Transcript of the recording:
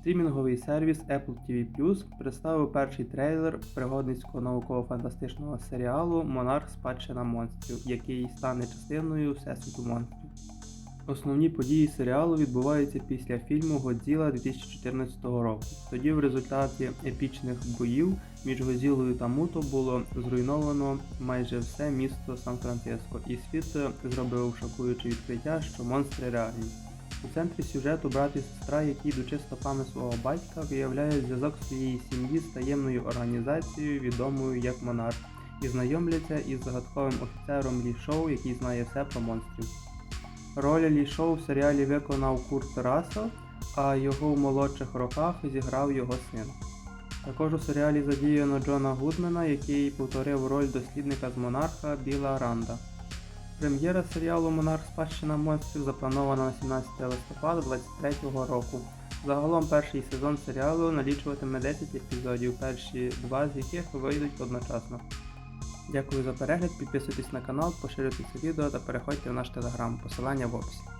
Стрімінговий сервіс Apple TV Plus представив перший трейлер пригодницького науково-фантастичного серіалу Монарх Спадщина монстрів, який стане частиною Всесвіту монстрів. Основні події серіалу відбуваються після фільму Годзіла 2014 року. Тоді в результаті епічних боїв між Годзілою та Муто було зруйновано майже все місто Сан-Франциско, і світ зробив шокуюче відкриття, що монстри реальні. У центрі сюжету брат і сестра, які йдучи стопами свого батька, виявляють зв'язок своєї сім'ї з таємною організацією, відомою як Монарх, і знайомляться із загадковим офіцером Лі Шоу, який знає все про монстрів. Роль Лі Шоу в серіалі виконав Курт Рассел, а його в молодших роках зіграв його син. Також у серіалі задіяно Джона Гудмена, який повторив роль дослідника з монарха Біла Ранда. Прем'єра серіалу Монарх Спадщина монстрів запланована на 17 листопада 2023 року. Загалом перший сезон серіалу налічуватиме 10 епізодів, перші два з яких вийдуть одночасно. Дякую за перегляд, підписуйтесь на канал, поширюйте це відео та переходьте в наш телеграм, посилання в описі.